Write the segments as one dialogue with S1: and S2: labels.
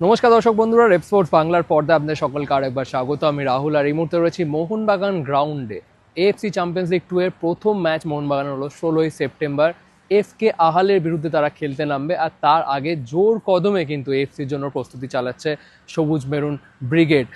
S1: নমস্কার দর্শক বন্ধুরা, রেপ স্পোর্টস বাংলার পর্দা আপনাদের সকলকে আরেকবার স্বাগত। আমি রাহুল আর এই মুহূর্তে রয়েছি মোহনবাগান গ্রাউন্ডে। এএফসি চ্যাম্পিয়ন্স লিগ টু এর প্রথম ম্যাচ মোহনবাগান হলো ষোলোই সেপ্টেম্বর। এফ কে আহালের বিরুদ্ধে তারা খেলতে নামবে আর তার আগে জোর কদমে কিন্তু এফসির জন্য প্রস্তুতি চালাচ্ছে সবুজ মেরুন ব্রিগেড।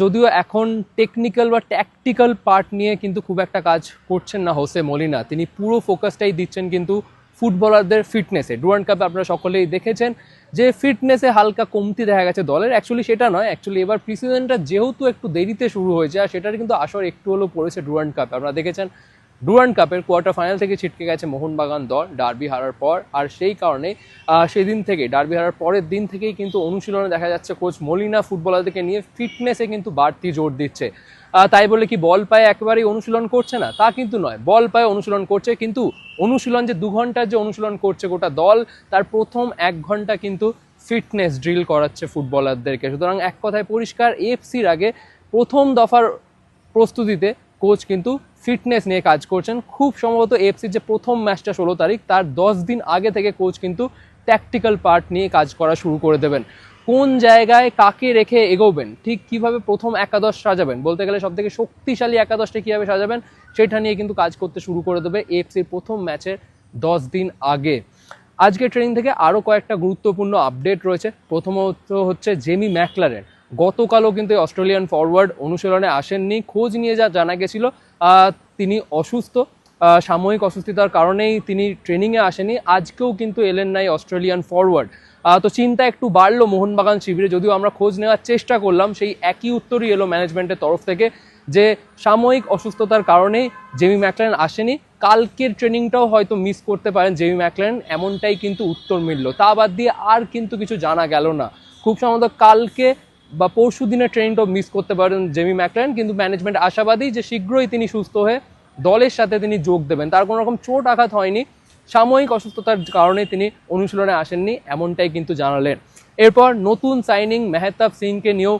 S1: যদিও এখন টেকনিক্যাল বা ট্যাকটিক্যাল পার্ট নিয়ে কিন্তু খুব একটা কাজ করছেন না হোসে মলিনা। তিনি পুরো ফোকাসটাই দিচ্ছেন কিন্তু ফুটবলারদের ফিটনেসে। ডুরান্ড কাপে আপনারা সকলেই দেখেছেন। যে ফিটনেসে হালকা কমতি দেখা গেছে দলের অ্যাকচুয়ালি সেটা নয়। অ্যাকচুয়ালি এবার প্রিসিজনটা যেহেতু একটু দেরিতে শুরু হয়েছে, আর সেটার কিন্তু আসর একটু হলেও পড়েছে ডুরান্ড কাপে। আপনারা দেখেছেন ডুরান্ড কাপের কোয়ার্টার ফাইনাল থেকে ছিটকে গেছে মোহনবাগান দল ডার্বি হারার পর। আর সেই কারণে সেদিন থেকে, ডার্বি হারার পরের দিন থেকেই কিন্তু অনুশীলনে দেখা যাচ্ছে কোচ মলিনা ফুটবলারদেরকে নিয়ে ফিটনেসে কিন্তু বাড়তি জোর দিচ্ছে। তাই বলে কি বল পায়ে একেবারেই অনুশীলন করছে না? তা কিন্তু নয়, বল পায়ে অনুশীলন করছে। কিন্তু অনুশীলন যে, দু ঘণ্টার যে, অনুশীলন করছে গোটা দল, তার প্রথম এক ঘণ্টা কিন্তু ফিটনেস ড্রিল করাচ্ছে ফুটবলারদেরকে। সুতরাং এক কথায় পরিষ্কার, এফসির আগে প্রথম দফার প্রস্তুতিতে কোচ কিন্তু ফিটনেস নিয়ে কাজ করছেন। খুব সম্ভবত এফসির যে প্রথম ম্যাচটা ষোলো তারিখ, তার দশ দিন আগে থেকে কোচ কিন্তু ট্যাকটিক্যাল পার্ট নিয়ে কাজ করা শুরু করে দেবেন। কোন জায়গায় কাকে রেখে এগোবেন, ঠিক কীভাবে প্রথম একাদশ সাজাবেন, বলতে গেলে সব থেকে শক্তিশালী একাদশটা কীভাবে সাজাবেন, সেটা নিয়ে কিন্তু কাজ করতে শুরু করে দেবে এফসির প্রথম ম্যাচের দশ দিন আগে। আজকে ট্রেনিং থেকে আরও কয়েকটা গুরুত্বপূর্ণ আপডেট রয়েছে। প্রথমত হচ্ছে জেমি ম্যাকলারেন। গতকালও কিন্তু অস্ট্রেলিয়ান ফরওয়ার্ড অনুশীলনে আসেননি। খোঁজ নিয়ে যা জানা গেছিল তিনি অসুস্থ সাময়িক অসুস্থতার কারণেই তিনি ট্রেনিংয়ে আসেনি আজকেও কিন্তু এলেন নাই অস্ট্রেলিয়ান ফরওয়ার্ড তো চিন্তা একটু বাড়লো মোহনবাগান শিবিরে, যদিও আমরা খোঁজ নেওয়ার চেষ্টা করলাম, সেই একই উত্তরই এলো ম্যানেজমেন্টের তরফ থেকে যে সাময়িক অসুস্থতার কারণেই জেমি ম্যাকলেন আসেনি। কালকের ট্রেনিংটাও হয়তো মিস করতে পারেন জেমি ম্যাকলেন, এমনটাই কিন্তু উত্তর মিলল। তা বাদ দিয়ে আর কিন্তু কিছু জানা গেল না। খুব সম্ভবত কালকে বা পরশু দিনের ট্রেনিংটাও মিস করতে পারেন জেমি ম্যাকলেন কিন্তু ম্যানেজমেন্ট আশাবাদী যে শীঘ্রই তিনি সুস্থ হয়ে দলের সাথে তিনি যোগ দেবেন। তার কোনো রকম চোট আঘাত হয়নি। সাময়িক অসুস্থতার কারণে তিনি অনুশীলনে আসেননি, এমনটাই কিন্তু জানালেন। এরপর নতুন সাইনিং মেহতাব সিংকে নিয়েও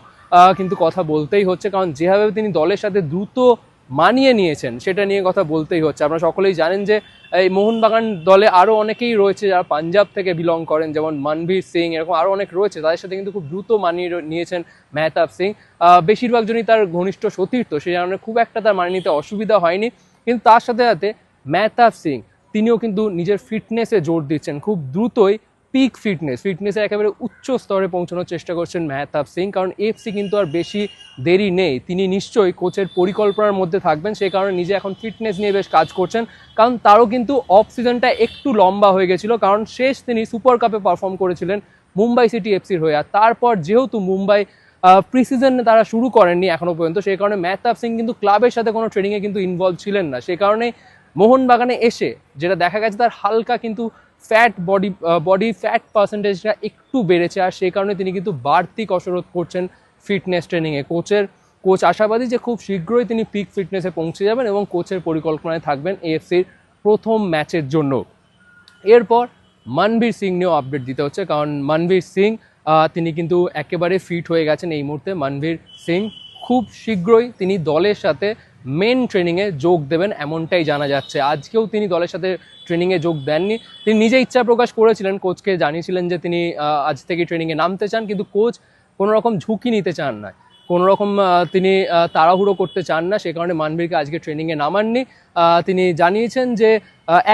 S1: কিন্তু কথা বলতেই হচ্ছে, কারণ যেভাবে তিনি দলের সাথে দ্রুত মানিয়ে নিয়েছেন, সেটা নিয়ে কথা বলতেই হচ্ছে। আপনারা সকলেই জানেন যে, এই মোহনবাগান দলে আরও অনেকেই রয়েছে যারা পাঞ্জাব থেকে বিলং করেন, যেমন মানভীর সিং, এরকম আরও অনেক রয়েছে। তাদের সাথে কিন্তু খুব দ্রুত মানিয়ে নিয়েছেন মেহতাব সিং। বেশিরভাগ জনই তার ঘনিষ্ঠ সতীর্থ সেই কারণে খুব একটা তার মানিয়ে নিতে অসুবিধা হয়নি। কিন্তু তার সাথে সাথে মেহতাব সিং, তিনিও কিন্তু নিজের ফিটনেসে জোর দিচ্ছেন। খুব দ্রুতই পিক ফিটনেস ফিটনেসের একেবারে উচ্চ স্তরে পৌঁছানোর চেষ্টা করছেন মেহতাব সিং, কারণ এফসি কিন্তু আর বেশি দেরি নেই। তিনি নিশ্চয়ই কোচের পরিকল্পনার মধ্যে থাকবেন, সেই কারণে নিজে এখন ফিটনেস নিয়ে বেশ কাজ করছেন। কারণ তারও কিন্তু অফ সিজনটা একটু লম্বা হয়ে গেছিল, কারণ শেষ তিনি সুপার কাপে পারফর্ম করেছিলেন মুম্বাই সিটি এফসির হয়ে। আর তারপর যেহেতু মুম্বাই প্রিসিজনে তারা শুরু করেননি এখনও পর্যন্ত, সেই কারণে মেহতাব সিং কিন্তু ক্লাবের সাথে কোনো ট্রেনিংয়ে কিন্তু ইনভলভ ছিলেন না। সেই কারণে মোহনবাগানে এসে যেটা দেখা গেছে, তার হালকা কিন্তু ফ্যাট বডি বডি ফ্যাট পার্সেন্টেজটা একটু বেড়েছে, আর সেই কারণে তিনি কিন্তু বাড়তি কসরত করছেন ফিটনেস ট্রেনিংয়ে কোচের কোচ আশাবাদী যে খুব শীঘ্রই তিনি পিক ফিটনেসে পৌঁছে যাবেন এবং কোচের পরিকল্পনায় থাকবেন এএফসির প্রথম ম্যাচের জন্য। এরপর মনবীর সিং নিয়েও আপডেট দিতে হচ্ছে, কারণ মনবীর সিং তিনি কিন্তু একেবারে ফিট হয়ে গেছেন এই মুহূর্তে মনবীর সিং। খুব শীঘ্রই তিনি দলের সাথে মেন ট্রেনিংয়ে যোগ দেবেন, এমনটাই জানা যাচ্ছে। আজকেও তিনি দলের সাথে ট্রেনিংয়ে যোগ দেননি। তিনি নিজে ইচ্ছা প্রকাশ করেছিলেন, কোচকে জানিয়েছিলেন যে তিনি আজ থেকে ট্রেনিংয়ে নামতে চান, কিন্তু কোচ কোনো রকম ঝুঁকি নিতে চান না। কোনো রকম তিনি তাড়াহুড়ো করতে চান না, সে কারণে মানবীরকে আজকে ট্রেনিংয়ে নামাননি। তিনি জানিয়েছেন যে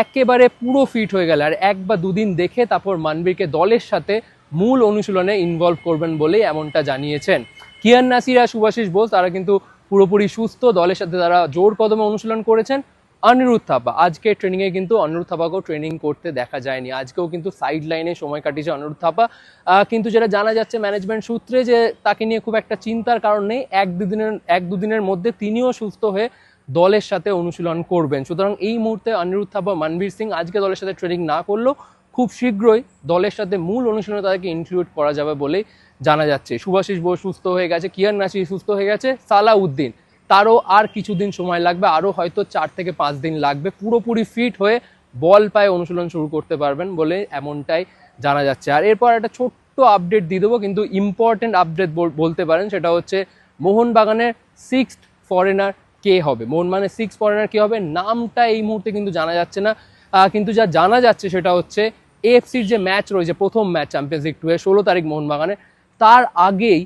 S1: একেবারে পুরো ফিট হয়ে গেলে আর এক বা দুদিন দেখে তারপর মানবীরকে দলের সাথে মূল অনুশীলনে ইনভলভ করবেন বলেই এমনটা জানিয়েছেন। কিয়ান নাসির আর বোস, তারা কিন্তু পুরোপুরি সুস্থ। দলের সাথে তারা জোর কদমে অনুশীলন করেছেন। অনিরুদ্ধ থাপা। আজকে ট্রেনিংয়ে কিন্তু অনিরুদ্ধ থাপাকেও ট্রেনিং করতে দেখা যায়নি। আজকেও কিন্তু সাইড লাইনে সময় কাটিয়েছে অনিরুদ্ধ থাপা। কিন্তু যেটা জানা যাচ্ছে ম্যানেজমেন্ট সূত্রে যে তাকে নিয়ে খুব একটা চিন্তার কারণ নেই। এক দুদিনের এক দুদিনের মধ্যে তিনিও সুস্থ হয়ে দলের সাথে অনুশীলন করবেন। সুতরাং এই মুহূর্তে অনিরুদ্ধ থাপা, মনবীর সিং আজকে দলের সাথে ট্রেনিং না করলেও খুব শীঘ্রই দলের সাথে মূল অনুশীলনে তাদেরকে ইনক্লুড করা যাবে বলেই জানা যাচ্ছে। সুভাষিস বোস সুস্থ হয়ে গেছে, কিয়ান নাসির সুস্থ হয়ে গেছে, সালাউদ্দিন। তারও আর কিছুদিন সময় লাগবে, আরও হয়তো চার থেকে পাঁচ দিন লাগবে। পুরোপুরি ফিট হয়ে বল পায়ে অনুশীলন শুরু করতে পারবেন বলে এমনটাই জানা যাচ্ছে। আর এরপর একটা ছোট্ট আপডেট দিয়ে দেবো, কিন্তু ইম্পর্টেন্ট আপডেট বলতে পারেন, সেটা হচ্ছে মোহনবাগানের সিক্সথ ফরেনার কে হবে? মোহনবাগানের সিক্স ফরেনার কে হবে? নামটা এই মুহূর্তে কিন্তু জানা যাচ্ছে না। কিন্তু যা জানা যাচ্ছে সেটা হচ্ছে এএফসির যে ম্যাচ রয়েছে, প্রথম ম্যাচ চ্যাম্পিয়ন্স লিগ টু এর, ষোলো তারিখ মোহনবাগানের তার আগেই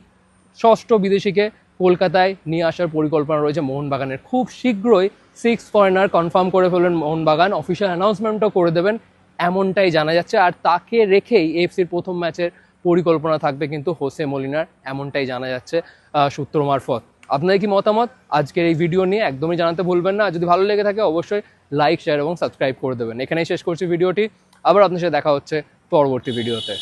S1: ষষ্ঠ বিদেশিকে কলকাতায় নিয়ে আসার পরিকল্পনা রয়েছে মোহনবাগানের। খুব শীঘ্রই সিক্স ফরেনার কনফার্ম করে ফেলবেন মোহনবাগান। অফিসিয়াল অ্যানাউন্সমেন্টও করে দেবেন, এমনটাই জানা যাচ্ছে। আর তাকে রেখেই এফসির প্রথম ম্যাচের পরিকল্পনা থাকবে কিন্তু হোসে মলিনার, এমনটাই জানা যাচ্ছে সূত্র মারফত। আপনাদের কি মতামত? আজকের এই ভিডিও নিয়ে একদমই জানাতে ভুলবেন না। যদি ভালো লেগে থাকে, অবশ্যই লাইক শেয়ার এবং সাবস্ক্রাইব করে দেবেন। এখানেই শেষ করছি ভিডিওটি আবার আপনার সাথে দেখা হচ্ছে পরবর্তী ভিডিওতে।